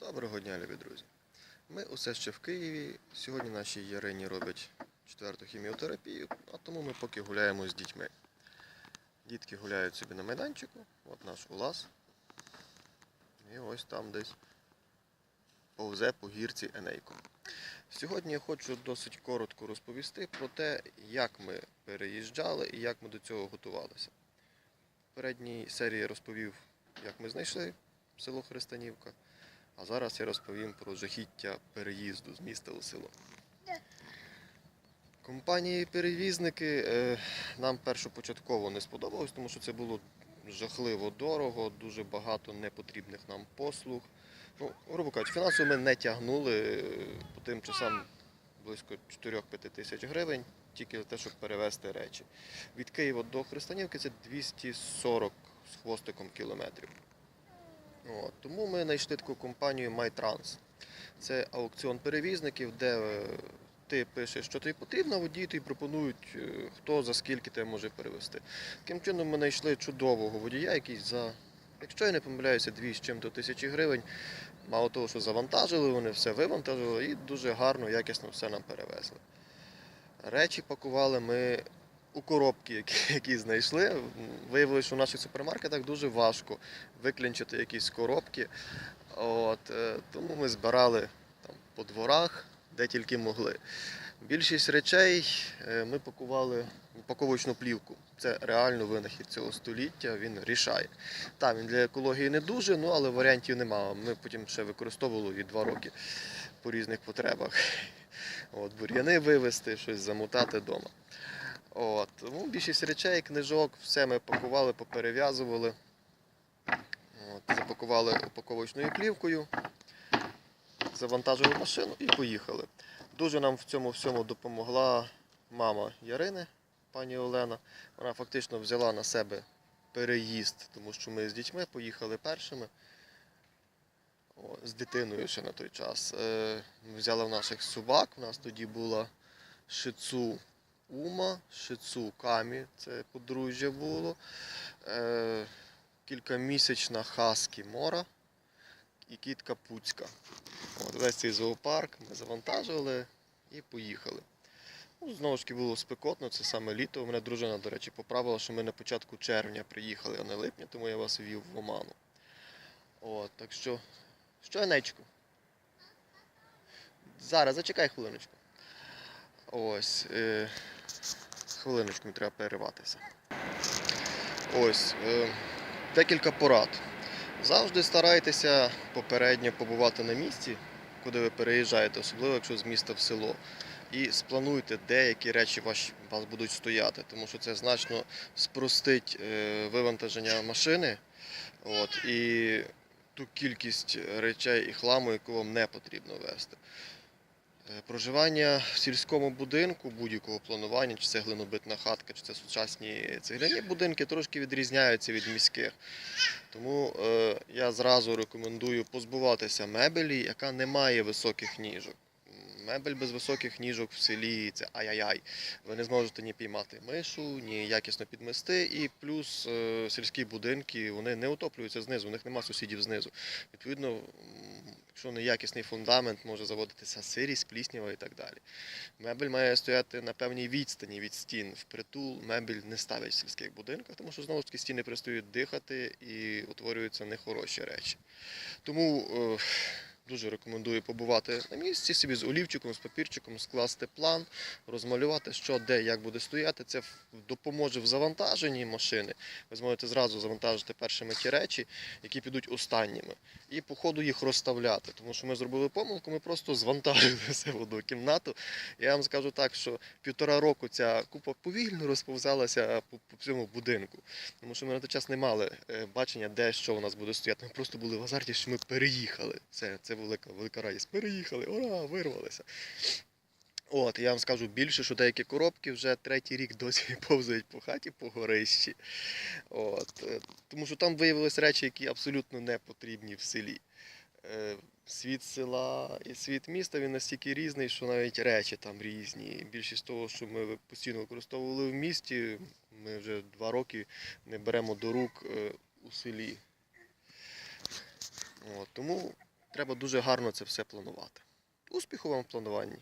Доброго дня, любі друзі. Ми усе ще в Києві. Сьогодні нашій Ярині робить четверту хіміотерапію, а тому ми поки гуляємо з дітьми. Дітки гуляють собі на майданчику, от наш улас. І ось там десь повзе по гірці Енейко. Сьогодні я хочу досить коротко розповісти про те, як ми переїжджали і як ми до цього готувалися. В передній серії розповів, як ми знайшли село Христанівка. А зараз я розповім про жахіття переїзду з міста у село. Компанії перевізники е, нам першопочатково не сподобалось, тому що це було жахливо дорого, дуже багато непотрібних нам послуг. Ну, грубо кажучи, фінансово ми не тягнули е, по тим часам близько 4-5 тисяч гривень, тільки за те, щоб перевезти речі. Від Києва до Христанівки це 240 з хвостиком кілометрів. От, тому ми знайшли таку компанію MyTrans. Це аукціон перевізників, де е, ти пишеш, що тобі потрібно, водії тобі пропонують, е, хто за скільки тебе може перевезти. Таким чином ми знайшли чудового водія, який за, якщо я не помиляюся, 2 з чим-то тисячі гривень. Мало того, що завантажили, вони все вивантажили і дуже гарно, якісно все нам перевезли. Речі пакували ми у коробки, які, які знайшли. Виявилося, що в наших супермаркетах дуже важко виклінчити якісь коробки. От, е, тому ми збирали там, по дворах, де тільки могли. Більшість речей е, ми пакували в упаковочну плівку. Це реально винахід цього століття, він рішає. Так, він для екології не дуже, ну але варіантів немає. Ми потім ще використовували і два роки по різних потребах. От, бур'яни вивезти, щось замутати вдома. От, тому більшість речей, книжок, все ми пакували, поперев'язували. От, запакували упаковочною плівкою, завантажили машину і поїхали. Дуже нам в цьому всьому допомогла мама Ярини, пані Олена. Вона фактично взяла на себе переїзд, тому що ми з дітьми поїхали першими. О, з дитиною ще на той час. Е, взяли в наших собак. У нас тоді була шицу Ума, шицу Камі, це подружжя було. Е, кількамісячна хаскі Мора і кітка Пуцька. От весь цей зоопарк ми завантажили і поїхали. Ну, знову ж таки було спекотно, це саме літо. У мене дружина, до речі, поправила, що ми на початку червня приїхали, а не липня, тому я вас ввів в оману. От, так що, що Енечку? Зараз, зачекай хвилиночку. Ось. Е, хвилиночку, треба перериватися. Ось. Е, декілька порад. Завжди старайтеся попередньо побувати на місці, куди ви переїжджаєте, особливо якщо з міста в село. І сплануйте, де які речі ваші, вас будуть стояти, тому що це значно спростить е, вивантаження машини от, і ту кількість речей і хламу, яку вам не потрібно вести. Е, Проживання в сільському будинку будь-якого планування, чи це глинобитна хатка, чи це сучасні цегляні будинки, трошки відрізняються від міських. Тому е, я зразу рекомендую позбуватися мебелі, яка не має високих ніжок. Мебель без високих ніжок в селі це ай-яй-яй. Ви не зможете ні піймати мишу, ні якісно підмести. І плюс е, сільські будинки вони не утоплюються знизу, у них нема сусідів знизу. Відповідно, якщо неякісний фундамент, може заводитися сирість, пліснява і так далі. Мебель має стояти на певній відстані від стін. Впритул мебель не ставить в сільських будинках, тому що знову ж таки стіни перестають дихати і утворюються нехороші речі. Тому е, дуже рекомендую побувати на місці, собі з олівчиком, з папірчиком, скласти план, розмалювати, що де, як буде стояти. Це допоможе в завантаженні машини. Ви зможете зразу завантажити першими ті речі, які підуть останніми. І по ходу їх розставляти. Тому що ми зробили помилку, ми просто звантажили все в одну кімнату. Я вам скажу так, що півтора року ця купа повільно розповзалася по, по всьому будинку. Тому що ми на той час не мали е, бачення, де що у нас буде стояти. Ми просто були в азарті, що ми переїхали. Це, це велика, велика радість. Переїхали, ура, вирвалися. От, я вам скажу більше, що деякі коробки вже третій рік досі повзають по хаті по горищі. От, е, тому що там виявилися речі, які абсолютно не потрібні в селі. Е, Світ села і світ міста він настільки різний, що навіть речі там різні. Більшість того, що ми постійно використовували в місті, ми вже два роки не беремо до рук е, у селі. От, тому треба дуже гарно це все планувати. Успіху вам в плануванні!